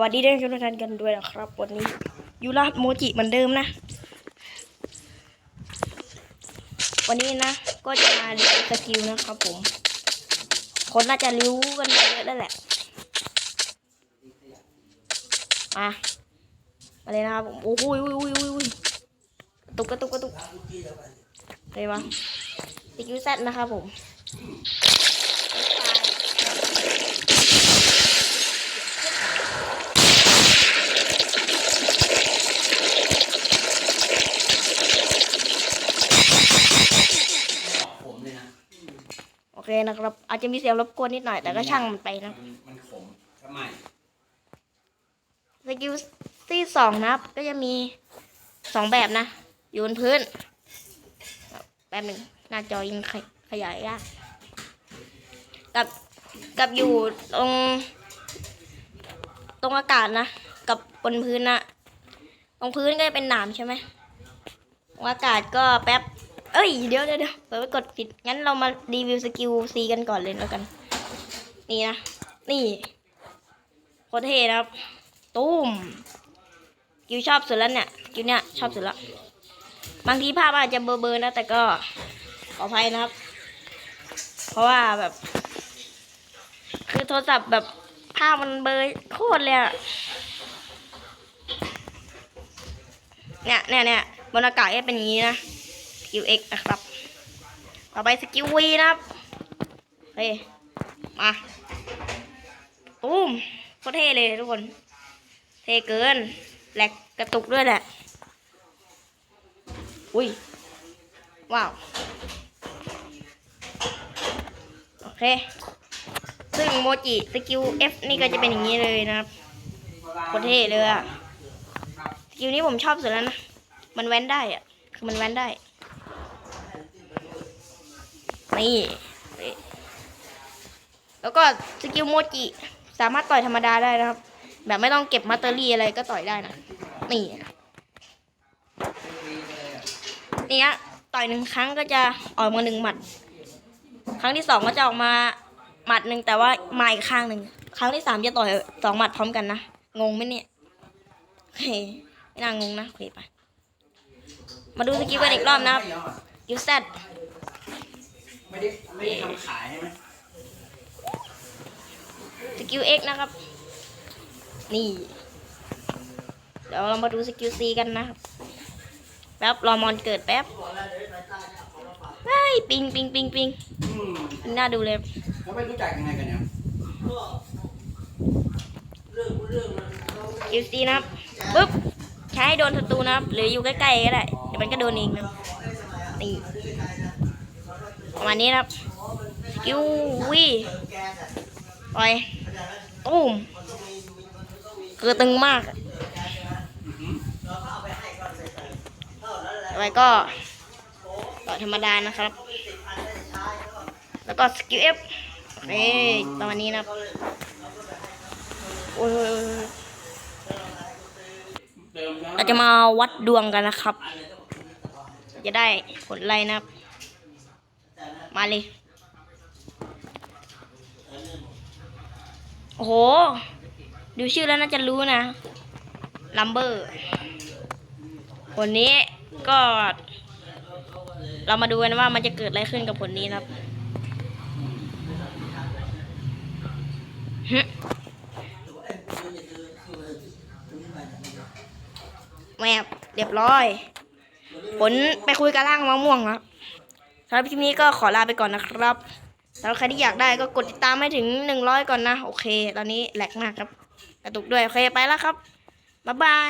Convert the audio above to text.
วัสดีท่านผู้ชมกันด้วยนะครับ วันนี้ยูราโมจิเหมือนเดิมนะ วันนี้นะ ก็จะมาเรียนสกิลนะครับผม คนน่าจะรู้กันเยอะแล้วแหละ มา มาเลยนะครับผม โอ้โหยอุ้ยอุ้ยอุ้ยอุ้ยกตุกกระตุกกระตุกเลยวะสกิลแซดนะครับผมเลยนะ โอ เคนะครับ อาจจะมีเสียงรบกวนนิดหน่อยแต่ก็ช่างมันไปนะมันมันขมทำไมสกิลที่สองนะครับ ก็จะมีสองแบบนะ อยู่บนพื้นแป๊บหนึ่งหน้าจอยิงขยขยายยากกับกับอยู่ตรง ตรงอากาศนะ กับบนพื้นนะตรงพื้นก็จะเป็นหนามใช่ไหมตรงอากาศก็แป๊บ เอ้ยเดี๋ยวเดี๋ยวเดี๋ยวเปิดไปกดผิด งั้นเรามารีวิวสกิลซีกันก่อนเลยแล้วกัน นี่นะ นี่โคตรเท่นะครับ ตุ้มกิวชอบสุดแล้วเนี่ยกิวเนี่ยชอบสุดแล้วบางทีภาพอาจจะเบลอๆนะ แต่ก็ขออภัยนะครับ เพราะว่าแบบ คือโทรศัพท์แบบภาพมันเบลอโคตรเลยอะเนี่ยเนี่ยเนี่ยบนอากาศก็เป็นอย่างนี้นะ กิล X นะครับ ต่อไปสกิล V นะครับเฮ้ยมาตุ้มโคตรเท่เลยทุกคน เท่เกินแหลกกระตุกด้วยแหละ อุ้ย ว้าว โอเค ซึ่งโมจิสกิล F นี่ก็จะเป็นอย่างนี้เลยนะครับโคตรเท่เลยอะสกิลนี้ผมชอบสุดแล้วนะ มันแว้นได้อะคือมันแว้นได้ นี่ แล้วก็สกิลโมจิ สามารถต่อยธรรมดาได้นะครับ แบบไม่ต้องเก็บมัตเตอรี่อะไรก็ต่อยได้นะ นี่ นี่ฮะต่อยหนึ่งครั้งก็จะออกมาหนึ่งหมัด ครั้งที่สองก็จะออกมาหมัดหนึ่งแต่ว่ามาอีกข้างหนึ่ง ครั้งที่สามจะต่อยสองหมัดพร้อมกันนะ งงไหมเนี่ยโอเคไม่น่างงนะโอเคไป มาดูสกิลกันอีกรอบนะครับยูเซต ไม่ได้ไม่ได้ทำขายใช่ไหมสกิล X นะครับ นี่ เดี๋ยวเรามาดูสกิล C กันนะครับ แป๊บ รอมอนเกิดแป๊บเฮ้ยปิงปิงปิงปิงอืมปิงน่าดูเลย แล้วไปรู้จักยังไงกันเนี่ยสกิล C นะครับ ปึ๊บ ใช้ให้โดนศัตรูนะครับ หรืออยู่ใกล้ๆก็ได้ เดี๋ยวมันก็โดนเองนะนี่ ประมาณนี้ครับสกิลวีปล่อยตุ้มคือตึงมากอะไปก็ต่อธรรมดานะครับ แล้วก็สกิลเอฟเอ้ยประมาณนี้นะโอ้ยเราจะมาวัดดวงกันนะครับ จะได้ผลไรนะครับ มาเลย โอ้โห ดูชื่อแล้วน่าจะรู้นะ ลัมเบอร์ผลนี้ก็ เรามาดูกันว่ามันจะเกิดอะไรขึ้นกับผลนี้นะครับแมบเรียบร้อย ผลไปคุยกับร่างมะม่วงครับ สำหรับคลิปนี้ก็ขอลาไปก่อนนะครับสำหรับใครที่อยากได้ก็กดติดตามให้ถึงหนึ่งร้อยก่อนนะ โอเค ตอนนี้แหลกมากครับ กระตุกด้วย โอเค ไปแล้วครับ บ๊ายบาย